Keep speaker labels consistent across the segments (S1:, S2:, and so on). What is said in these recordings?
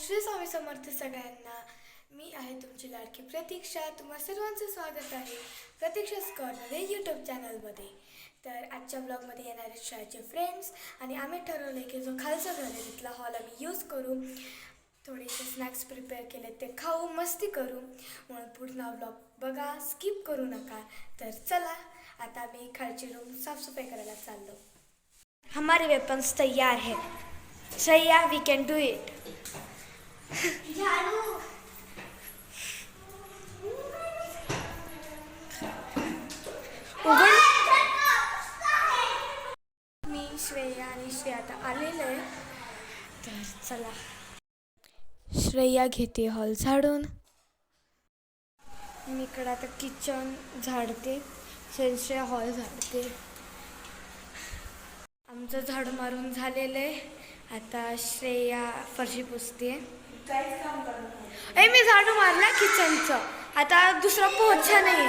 S1: श्री स्वामी समर्थ सगळ्यांना. मी आहे तुमची लाडकी प्रतीक्षा. तुम्हा सर्वांचं स्वागत आहे प्रतीक्षा स्कॉरमध्ये यूट्यूब चॅनलमध्ये तर आजच्या ब्लॉगमध्ये येणारे शाळेचे फ्रेंड्स आणि आम्ही ठरवले की जो खालचा घर आहे तिथला हॉल आम्ही यूज करू. थोडेसे स्नॅक्स प्रिपेअर केले ते खाऊ मस्ती करू. म्हणून पूर्ण ब्लॉग बघा स्किप करू नका. तर चला आता आम्ही खालची रूम साफसफाई करायला चाललो. हमारे वेपन्स तयार है. Shreya we can do it मी श्रेया आणि श्रेया आता आलेलं आहे. तर चला. श्रेया घेते हॉल झाडून. मी इकडं आता किचन झाडते. श्रेया हॉल झाडते. आमचं झाड मारून झालेलं आहे. आता श्रेया फरशी पुसते. ए मी झाडू मारला किचनचं. आता दुसरा पोछा नाही.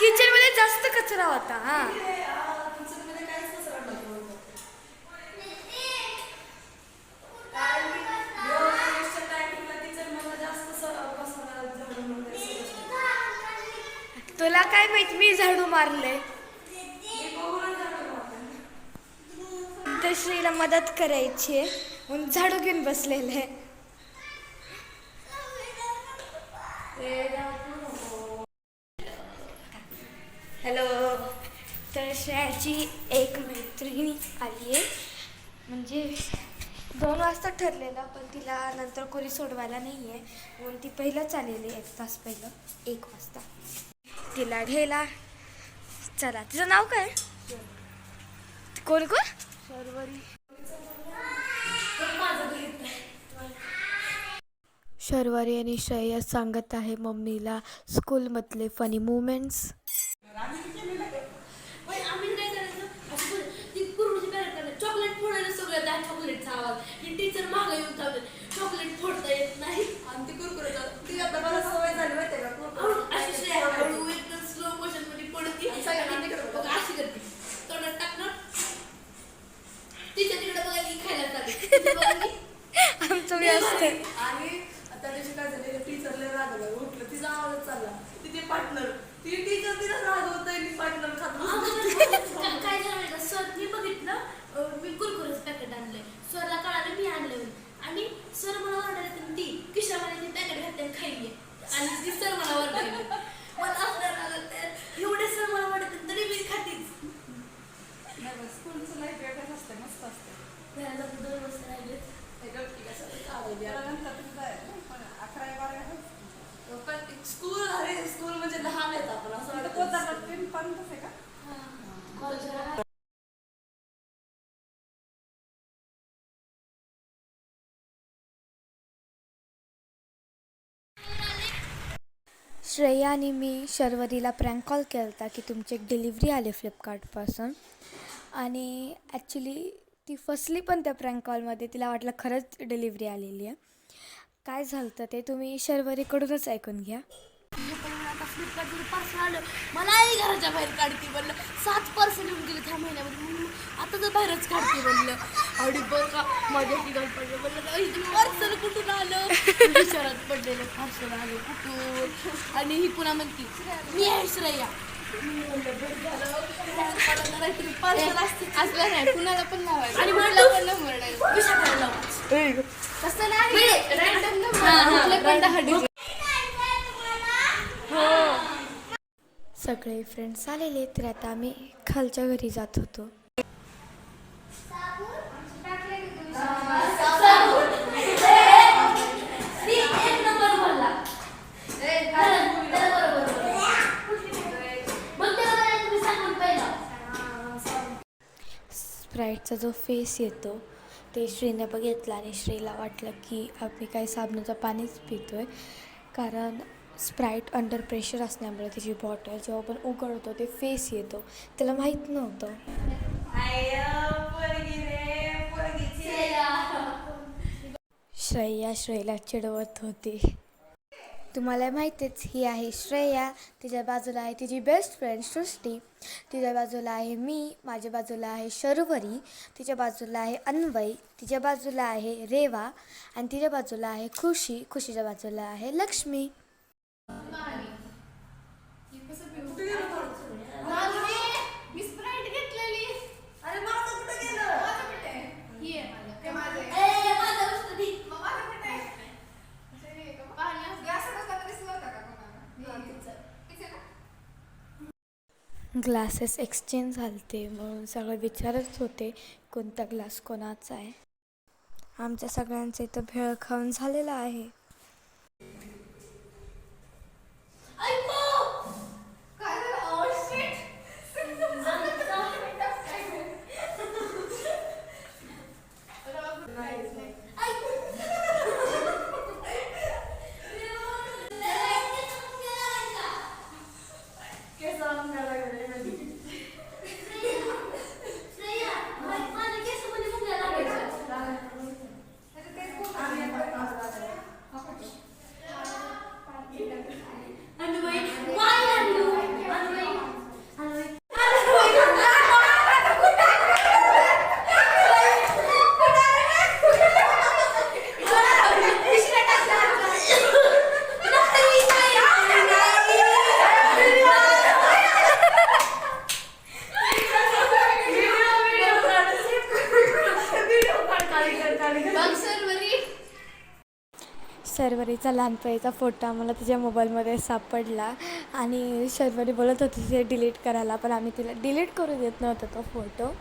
S1: किचनमध्ये जास्त कचरा होता हा. तुला काय माहीत मी झाडू मारले. तर श्रीला मदत करायची आहे. म्हणून झाडू घेऊन बसलेले हॅलो तर श्रेयाची एक मैत्रिणी आली आहे. म्हणजे दोन वाजता ठरलेलं पण तिला नंतर कोणी सोडवायला नाही आहे. म्हणून ती पहिलंच आलेली आहे, एक तास पहिलं एक वाजता. तिला घ्यायला चला. तिचं नाव काय? कोण कोण? शर्वरी. शर्वरी आणि श्रेया सांगत आहे मम्मीला स्कूलमधले फनी मुमेंट्स
S2: पण आम्ही काय करायचं असं बोल- ती पूर्वीची पॅरेंट करायचं चॉकलेट फोडायला सगळं त्या चॉकलेटचा आवाज ही टीचर मागे येऊन थांबते चॉकलेट फोडता येत नाही
S3: आणि ती कुरकुरे ती आता मला सवय झाली माहितीये का
S2: हळू- अशी
S3: कुरकुरे
S2: श्रेया हळू एकदम स्लो मोशनमध्ये पडती
S3: आणि सगळ्यांना तिकडे बघ.
S2: बघ, अशी करते तोंडात टाकणार तिच्या तिकडे बघायला ही खायला चालते तिथे बघायला
S1: आमचं बी असतं
S3: आणि त्या दिवशी काय झालं टीचरला रागवलं उठलं तिचा आवाज चालला तिथे पार्टनर ती टीचर तिला रागवत नाही पार्टनर खात बसली.
S2: काय काय झालं माहिती का? सर मी बघितलं अं, मी कुरकुरेचं पॅकेट आणलंय सरला कळालं मी आणलंय म्हणून. आणि सर मला ओरडायला लागले, ती किशोरवाणी ती पॅकेट घातली आणि खाल्ली आणि ती सर मला ओरडायला मला असं आलं तर एवढे सर मला ओरडतात तरी मी खातीच
S3: नाही बा, स्कूलचं लाईफ वेगळंच असतं मस्त असतं
S2: घराला तर दोन वाजता राहिले
S3: हे गप्पी कशाला काढायली? आता नंतर तुम्ही जायला, पण स्कूल अरे स्कूल म्हणजे लहान आहेत आपण असं वाटतं का
S2: कॉलेजला
S1: मी शर्वरीला प्रँक कॉल केला होता की तुमची एक डिलिव्हरी आली फ्लिपकार्टपासून आणि ॲक्च्युली ती फसली पण त्या प्रँक कॉलमध्ये तिला वाटलं खरंच डिलिव्हरी आलेली आहे. काय झालं ते तुम्ही शर्वरीकडूनच ऐकून घ्या.
S2: आता फ्लिपकार्टमध्ये पार्सल आलं मलाही घराच्या बाहेर काढते बोललं सात पार्सल येऊन गेले त्या महिन्यामध्ये. म्हणून आता तर बाहेरच काढते बोललं आणि बरं का माझ्या ठिकाण पडलं बोललं पार्सल कुठून आलं? शहरात पडलेलं पार्सल आलं कुठून? आणि ही पुन्हा म्हणती मी आहे श्रेया.
S4: असलं नाही कुणाला पण लावायचं
S2: आणि
S4: कुणाला
S2: म्हणलं
S4: पण नंबर नाही.
S2: विचारायला लावा.
S4: तसं नाही रॅन्डम नंबर कुठले पण दहा digit.
S1: सगळे फ्रेंड्स आलेले तर आता आम्ही खालच्या घरी जात होतो
S2: एक नंबर बोलला मग त्याला काय तुम्ही सांगून पहिला
S1: स्प्राईटचा जो फेस येतो ते श्रीने बघितला आणि श्रीला वाटलं की आम्ही काही साबणाचं पाणीच पितो आहे कारण स्प्राईट अंडर प्रेशर असल्यामुळे त्याची बॉटल जेव्हा आपण उघडतो ते फेस येतो. त्याला माहीत नव्हतं. श्रेया श्रेयला चिडवत होती.
S4: तुम्हाला माहितीच ही आहे श्रेया. तिच्या बाजूला आहे तिची बेस्ट फ्रेंड सृष्टी. तिच्या बाजूला आहे मी माझ्या बाजूला आहे शर्वरी. तिच्या बाजूला आहे अन्वय. तिच्या बाजूला आहे रेवा. आणि तिच्या बाजूला आहे खुशी. खुशीच्या बाजूला आहे लक्ष्मी. ग्लासेस एक्सचेंज झालते म्हणून सगळे विचारत होते कोणता ग्लास कोणाचा आहे? आमच्या सगळ्यांचे इथं भेळ खाऊन झालेला आहे.
S1: तिचा
S4: लहानपणीचा फोटो आम्हाला तिच्या मोबाईलमध्ये सापडला आणि शर्वरी बोलत होती ते डिलीट करायला पण आम्ही तिला डिलीट करू देत नव्हतो तो फोटो.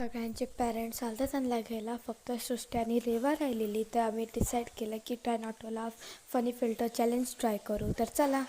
S1: सगळ्यांचे पॅरेंट्स आलते त्यांना घ्यायला फक्त सृष्टी आणि रेवा राहिलेली. तर आम्ही डिसाईड केलं की ट्राय ऑटोला फनी फिल्टर चॅलेंज ट्राय करू. तर चला.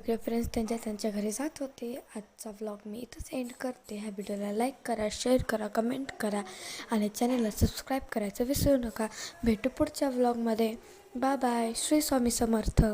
S1: सगळे फ्रेंड्स त्यांच्या त्यांच्या घरी जात होते. आजचा व्लॉग मी इथंच एंड करते. ह्या व्हिडिओला लाईक करा शेअर करा कमेंट करा आणि चॅनलला सबस्क्राईब करायचं विसरू नका. भेटू पुढच्या व्लॉगमध्ये बाय बाय श्री स्वामी समर्थ.